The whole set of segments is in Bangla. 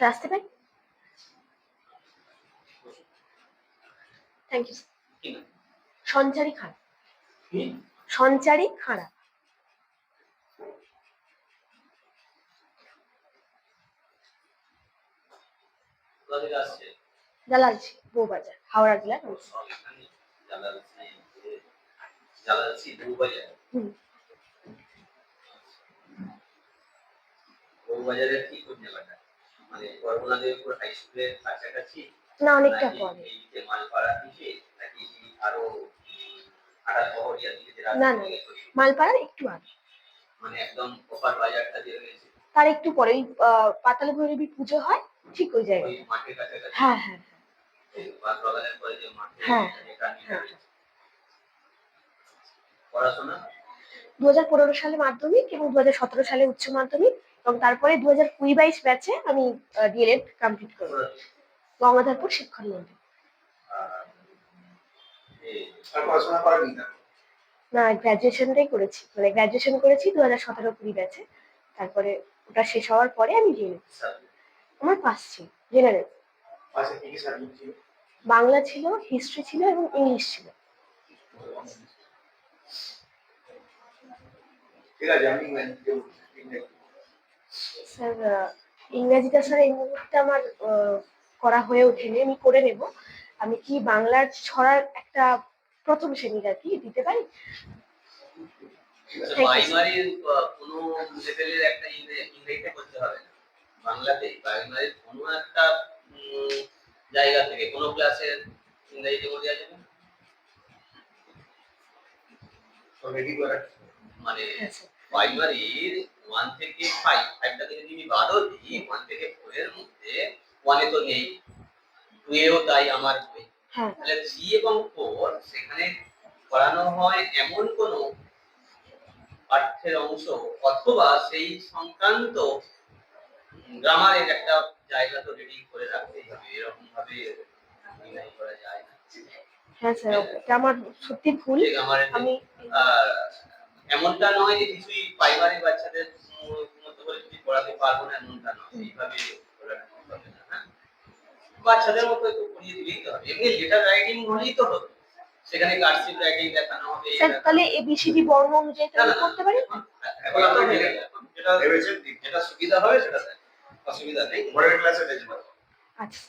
আসতে পারি থ্যাংক ইউ সঞ্চারী কি সঞ্চারী খাঁড়া আসছে বউবাজার হাওড়া জেলার জালালছি বউবাজার হুম। বউবাজারের কি কোন জায়গাটা মানে বরগুনা দেবপুর হাই স্কুলের কাছাকাছি না অনেকটা পরে এই মালপাড়া দিকে নাকি আরও আটা শহরিয়া দিকে যে না, না। মালপাড়ার একটু আগে। মানে একদম প্রপার বাজারটা যে রয়েছে। তার একটু পরে ওই পাতাল ভৈরবী পুজো হয় ঠিক ওই জায়গায়। হ্যাঁ হ্যাঁ হ্যাঁ, হ্যাঁ। পড়াশোনা? দু হাজার পনেরো সালে মাধ্যমিক এবং দু হাজার সতেরো সালে উচ্চ মাধ্যমিক। এবং তারপরে দু হাজার কুড়ি বাইশ ব্যাচে আমি ডিএলএড কমপ্লিট করব গঙ্গাধরপুর শিক্ষণ মন্দির। না গ্র্যাজুয়েশনটাই করেছি। মানে গ্র্যাজুয়েশন করেছি দু হাজার সতেরো কুড়ি ব্যাচে তারপরে ওটা শেষ হওয়ার পরে আমি ডিএলএড আমার পাস ছিল জেনারেল বাংলা ছিল হিস্ট্রি ছিল এবং ইংলিশ ছিল। ঠিক আছে আমি। স্যার ইংরাজিটা স্যার এই মুহূর্তে আমার আহ, করা হয়ে ওঠেনি আমি করে নেব। আমি কি বাংলার ছড়ার একটা প্রথম শ্রেণির আর কি দিতে পারি. প্রাইমারির কোনো লেভেলের একটা ইংরে- ইংরেজিতে করতে হবে না। বাংলাতে প্রাইমারির কোনো একটা উম, জায়গা থেকে কোনো ক্লাসের ইংরেজিতে বলে দেওয়া যাবে না? করা? মানে হ্যাঁ প্রাইমারির ওয়ান থেকে ফাইভ ফাইভটা থেকে যদি বাদও দিই ওয়ান থেকে ফোর এর মধ্যে ওয়ানে তো নেই। টু এও তাই আমার বই হ্যাঁ। তাহলে থ্রি এবং ফোর সেখানে পড়ানো হয় এমন কোন পাঠ্যের অংশ অথবা সেই সংক্রান্ত গ্রামারের একটা জায়গা তো রেডি করে রাখতেই হবে এরকম ভাবে করা যায় না। হ্যাঁ স্যার আমার সত্যি ভুল। আমি এমনটা নয় যে কিছুই প্রাইমারি বাচ্চাদের মতো করে কিছু পড়াতে পারব না এমনটা নয়। এইভাবে হ্যাঁ? বাচ্চাদের মতো একটু পড়িয়ে দিলেই তো হবে। এমনি লেটার রাইটিং হলেই তো হবে সেখানে কার্সিভ রাইটিং দেখানো হবে স্যার তাহলে এবিসিডি বর্ণ অনুযায়ী তাহলে করতে পারি? এখন আমরা এখন যেটা ভেবেছেন? যেটা সুবিধা হবে সেটা দেন। অসুবিধা নেই। পরের ক্লাসে দেখব আচ্ছা।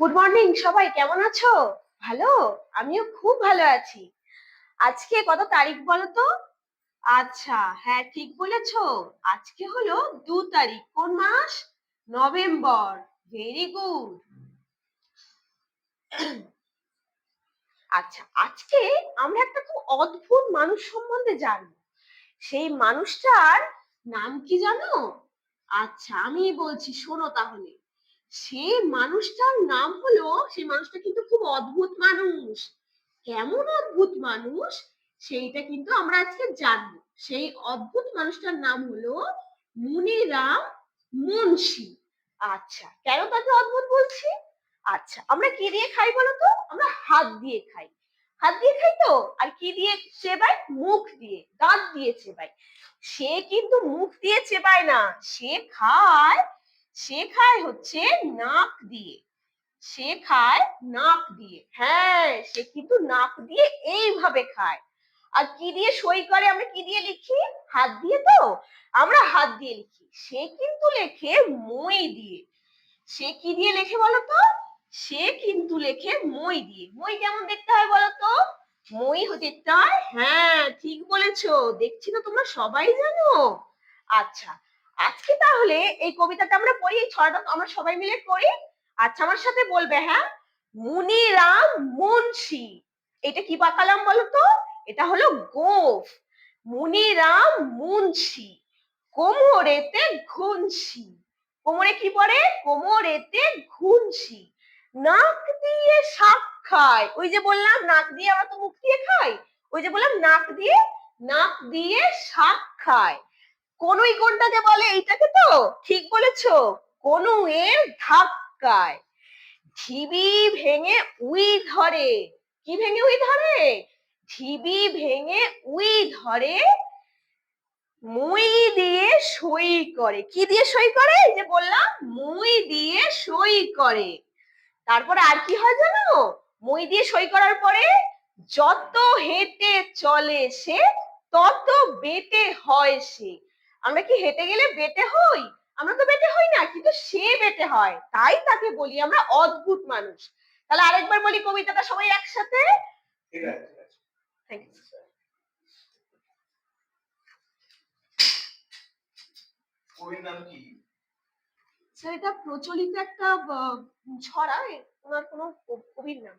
গুড মর্নিং সবাই কেমন আছো? ভালো? আমিও খুব ভালো আছি। আজকে কত তারিখ বলো তো আচ্ছা হ্যাঁ ঠিক বলেছ। আজকে হলো দু তারিখ। কোন মাস? নভেম্বর। ভেরি গুড আচ্ছা আজকে আমরা একটা খুব অদ্ভুত মানুষ সম্বন্ধে জানব। সেই মানুষটার নাম কি জানো? আচ্ছা আমি বলছি, শোনো তাহলে। সেই মানুষটার নাম হলো সেই মানুষটা কিন্তু খুব অদ্ভুত মানুষ। কেমন অদ্ভুত মানুষ, সেইটা কিন্তু আমরা আজকে জানব। সেই অদ্ভুত মানুষটার নাম হলো মুনিরাম মুন্সি। আচ্ছা কেন তাকে অদ্ভুত বলছি? আচ্ছা আমরা কি দিয়ে খাই বলো তো? আমরা হাত দিয়ে খাই। হাত দিয়ে খাই তো? আর কি দিয়ে চেবাই? মুখ দিয়ে, দাঁত দিয়ে চেবাই। সে কিন্তু মুখ দিয়ে চেবায় না, সে খায় সে খায় হচ্ছে নাক দিয়ে। সে খায় নাক দিয়ে। হ্যাঁ সে কিন্তু নাক দিয়ে এইভাবে খায়। আর কি দিয়ে সই করে, আমরা কি দিয়ে লিখি? হাত দিয়ে তো? আমরা হাত দিয়ে লিখি। সে কিন্তু লেখে মই দিয়ে। সে কি দিয়ে লেখে বলো তো সে কিন্তু লেখে মই দিয়ে। মই কেমন দেখতে হয় বলো তো মই দেখতে হয় হ্যাঁ ঠিক বলেছ। দেখছি তো তোমরা সবাই জানো। আচ্ছা আজকে তাহলে এই কবিতাটা আমরা পড়ি, এই ছড়াটা আমরা সবাই মিলে পড়ি। আচ্ছা আমার সাথে বলবে হ্যাঁ? মুনিরাম মুন্সি। এটা কি পাকালাম বলতো? এটা হলো গোফ। মুনিরাম মুন্সি। কোমরেতে ঘুনসি। কোমরে কি পড়ে? কোমরেতে ঘুনসি। নাক দিয়ে শাক খায়। ওই যে বললাম, নাক দিয়ে আমরা তো মুখ দিয়ে খাই। ওই যে বললাম, নাক দিয়ে নাক দিয়ে শাক খায়। কনুই কোনটাকে বলে? এইটাকে তো? ঠিক বলেছ। কনু এর ধাক্কায় ঢিবি ভেঙে উই ধরে। কি ভেঙে উই ধরে? ঢিবি ভেঙে উই ধরে, মুই দিয়ে সই করে। কি দিয়ে সই করে? যে বললাম, মুই দিয়ে সই করে। তারপরে আর কি হয় জানো? মই দিয়ে সই করার পরে যত হেঁটে চলে সে, তত বেটে হয় সে। আমরা কি হেঁটে গেলে বেটে হই? আমরা তো বেটে হই না কিন্তু সে বেটে হয়। তাই তাকে বলি আমরা অদ্ভুত মানুষ। তাহলে আরেকবার বলি কবিতাটা সবাই একসাথে? স্যার এটা প্রচলিত একটা ছড়া। ওনার কোনো কবির নাম।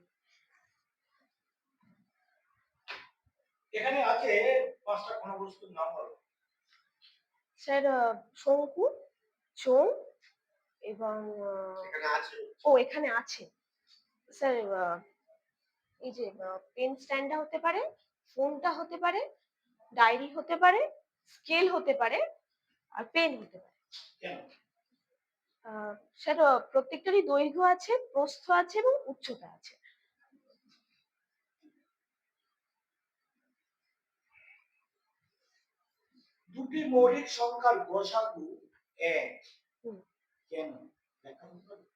এখানে আছে পাঁচটা ঘনবস্তুর নাম বলো। স্যার শঙ্কু চোং এবং ও এখানে আছে। স্যার আহ, এই যে পেন স্ট্যান্ডটা হতে পারে ফোনটা হতে পারে ডায়েরি হতে পারে স্কেল হতে পারে আর পেন হতে পারে। স্যার প্রত্যেকটারই দৈর্ঘ্য আছে প্রস্থ আছে এবং উচ্চতা আছে। দুটি মৌলিক সংখ্যার গসাগু এক। কেন পারবে?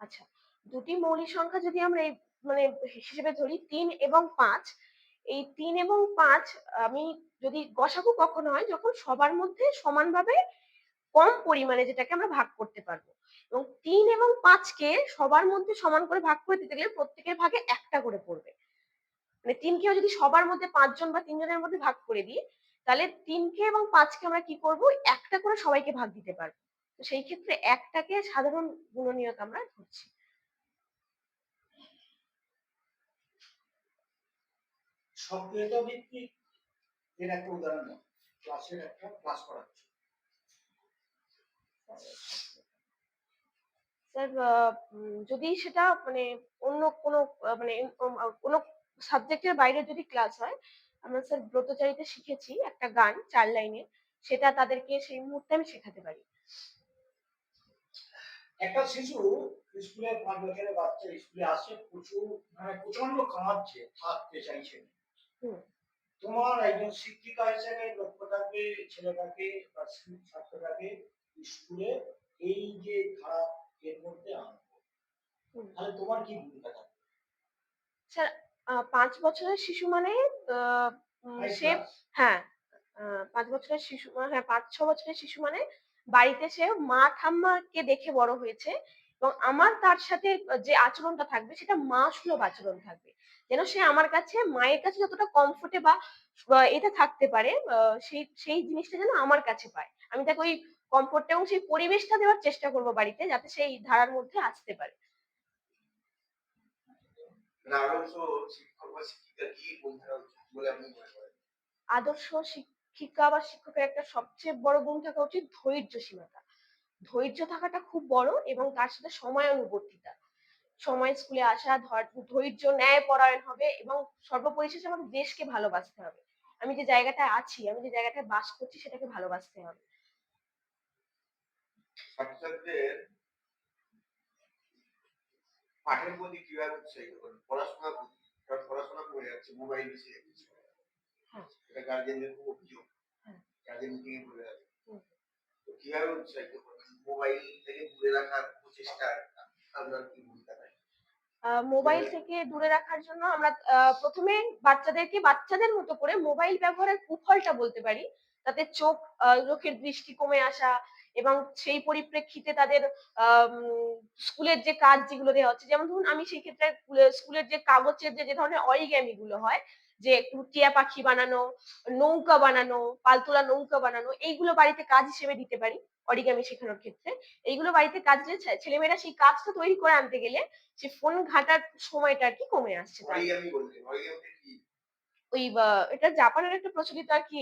আচ্ছা দুটি মৌলিক সংখ্যা যদি আমরা এই মানে হিসেবে ধরি তিন এবং পাঁচ এই তিন এবং পাঁচ আমি যদি গসাগু কখন হয় যখন সবার মধ্যে সমানভাবে কম পরিমাণে যেটাকে আমরা ভাগ করতে পারব এবং তিন এবং পাঁচকে সবার মধ্যে সমান করে ভাগ করে দিতে গেলে প্রত্যেকের ভাগে একটা করে পড়বে মানে তিনকেও যদি সবার মধ্যে পাঁচজন বা তিনজনের মধ্যে ভাগ করে দিই তাহলে তিনকে এবং পাঁচকে আমরা কি করব? একটা করে সবাইকে ভাগ দিতে পারব। তো সেই ক্ষেত্রে একটাকে সাধারণ গুণনীয়ক আমরা ধরছি। সক্রিয়তা ভিত্তিক এর একটা উদাহরণ ক্লাসের একটা ক্লাস করাচ্ছ। স্যার যদি সেটা মানে অন্য কোনো মানে কোনো সাবজেক্টের বাইরে যদি ক্লাস হয় আমরা স্যার ব্রতচারিতে শিখেছি একটা গান চার লাইনে সেটা তাদেরকে সেই মুহূর্তে আমি শেখাতে পারি। একটা শিশু স্কুলে পাঁচ বছরের বাচ্চা স্কুলে আসে প্রচুর মানে প্রচণ্ড কাঁদছে থাকতে চাইছে তোমার একজন শিক্ষিকা হিসেবে লক্ষ্য থাকবে ছেলেটাকে বা ছাত্রটাকে স্কুলে এই যে খারাপ এর মধ্যে আনব। তাহলে তোমার কি ভূমিকা থাকবে? স্যার পাঁচ বছরের শিশু মানে সে হ্যাঁ পাঁচ বছরের শিশু হ্যাঁ পাঁচ ছ বছরের শিশু মানে বাড়িতে সে মা ঠাম্মাকে দেখে বড় হয়েছে এবং আমার তার সাথে যে আচরণটা থাকবে সেটা মা সুলভ আচরণ থাকবে। যেন সে আমার কাছে মায়ের কাছে যতটা কমফোর্টে বা এটা থাকতে পারে সেই সেই জিনিসটা যেন আমার কাছে পায়। আমি তাকে ওই কমফোর্ট এবং সেই পরিবেশটা দেওয়ার চেষ্টা করব বাড়িতে যাতে সেই ধারার মধ্যে আসতে পারে। আদর্শ শিক্ষক বা শিক্ষিকা কি বলে আপনি মনে করেন? আদর্শ শিক্ষিকা বা শিক্ষকের একটা সবচেয়ে বড় গুণ থাকা উচিত ধৈর্যশীলতা। ধৈর্য থাকাটা খুব বড় এবং তার সাথে সময়ানুবর্তিতা সময় স্কুলে আসা ধর- ধৈর্য ন্যায় পরায়ণ হবে এবং সর্বপরিশেষে আমাদের দেশকে ভালোবাসতে হবে। আমি যে জায়গাটায় আছি আমি যে জায়গাটায় বাস করছি সেটাকে ভালোবাসতে হবে। ছাত্রছাত্রীদের পাঠের প্রতি কীভাবে উৎসাহিত করেন পড়াশোনার প্রতি কারণ পড়াশোনা করে যাচ্ছে মোবাইল বেশি দেখছে। হ্যাঁ। এটা গার্জেনদের খুব অভিযোগ। গার্জেন মিটিং এ বলে যাচ্ছে তো কীভাবে উৎসাহিত করবেন মোবাইল থেকে দূরে রাখার প্রচেষ্টা আপনার কি ভূমিকা থাকে? মোবাইল থেকে দূরে রাখার জন্য আমরা প্রথমে বাচ্চাদেরকে বাচ্চাদের মতো করে মোবাইল ব্যবহারের কুফলটা বলতে পারি। তাতে চোখ চোখের দৃষ্টি কমে আসা এবং সেই পরিপ্রেক্ষিতে তাদের স্কুলের যে কাজ যেগুলো দেওয়া হচ্ছে, যেমন ধরুন আমি সেই ক্ষেত্রে স্কুলের যে কাগজের যে যে ধরনের অরিগ্যামি গুলো হয়, যে টিয়া পাখি বানানো, নৌকা বানানো, পালতোলা নৌকা বানানো, এইগুলো বাড়িতে কাজ হিসেবে দিতে পারি অরিগ্যামি শেখানোর ক্ষেত্রে। এইগুলো বাড়িতে কাজ ছে- ছেলেমেয়েরা সেই কাজটা তৈরি করে আনতে গেলে, সে ফোন ঘাটার সময়টা আর কি কমে আসছে ওই এটা জাপানের একটা প্রচলিত আর কি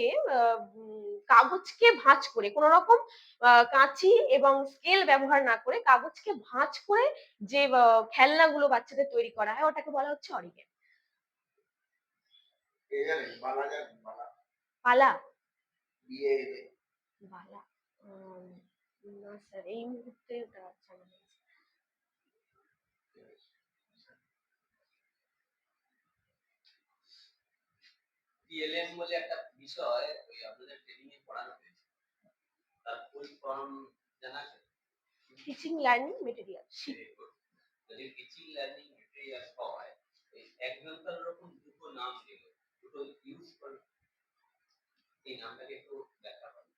কাগজকে ভাঁজ করে কোন রকম কাঁচি এবং স্কেল ব্যবহার না করে কাগজকে ভাঁজ করে যে খেলনাগুলো বাচ্চাদের তৈরি করা হয় ওটাকে বলা হচ্ছে অরিগেন। বালা পালা বালা। না স্যার এই মুহূর্তে ওটা জানা নেই। টিএলএম বলে একটা বিষয় ওই আপনাদের ট্রেনিং এ পড়ানো হয়েছে তার ফুল ফর্ম জানা আছে teaching learning material Very good. যদি টিচিং লার্নিং মেটেরিয়াল হয় এই একজনকার ওরকম দুটো নাম দিল দুটো ইউজ করে এই নামটাকে একটু দেখা হবে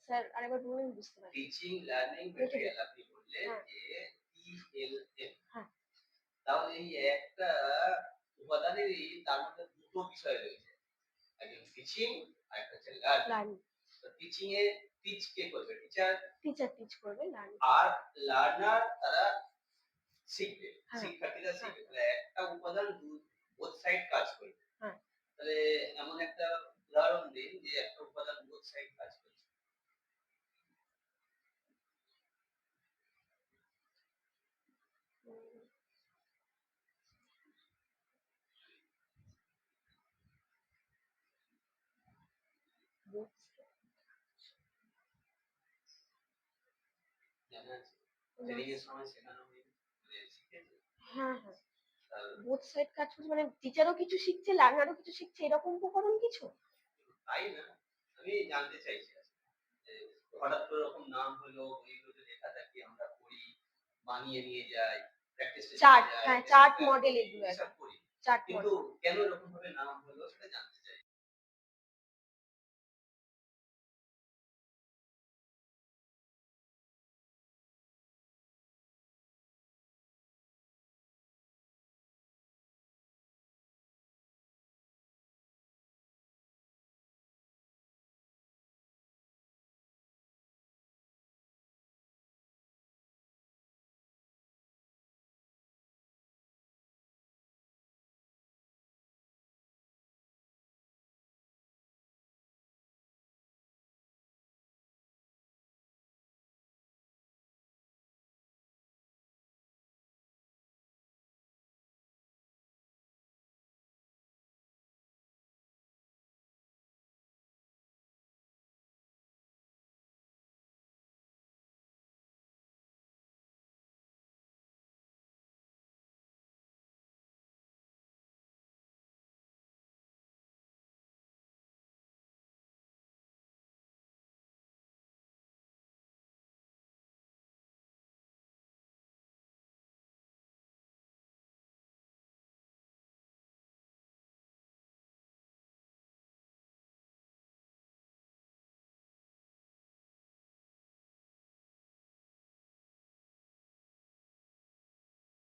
স্যার আরেকবার বলুন আমি বুঝতে পারি টিচিং লার্নিং মেটেরিয়াল আপনি বললেন হ্যাঁ। যে টিএলএম হ্যাঁ। তাহলে এই একটা উপাদানেরই তার মধ্যে দুটো বিষয় রয়েছে একজন টিচিং আর একটা হচ্ছে লার্নিং লার্নিং টিচিং এ টিচ কে করবে? টিচার টিচার টিচ করবে লার্নিং আর লার্নার তারা শিখবে হ্যাঁ। শিক্ষার্থীরা শিখবে। তাহলে একটা উপাদান বোথ সাইড কাজ করবে। হ্যাঁ। তাহলে এমন একটা উদাহরণ দিন যে একটা উপাদান বোথ সাইড কাজ করছে জানা আছে ট্রেনিং এর সময় শেখানো হয়নি মানে শিখেছে হ্যাঁ হ্যাঁ। বোথ সাইড কাজ করছে মানে টিচারও কিছু শিখছে লার্নারও কিছু শিখছে এরকম উপকরণ কিছু? তাই না? আমি জানতে চাইছি হঠাৎ করে এরকম নাম হলো বইগুলোতে লেখা থাকে আমরা পড়ি বানিয়ে নিয়ে যাই প্র্যাকটিস Chart, হ্যাঁ, chart model এগুলো করি। চার্ট কিন্তু কেন এরকম ভাবে নাম হলো সেটা জানতে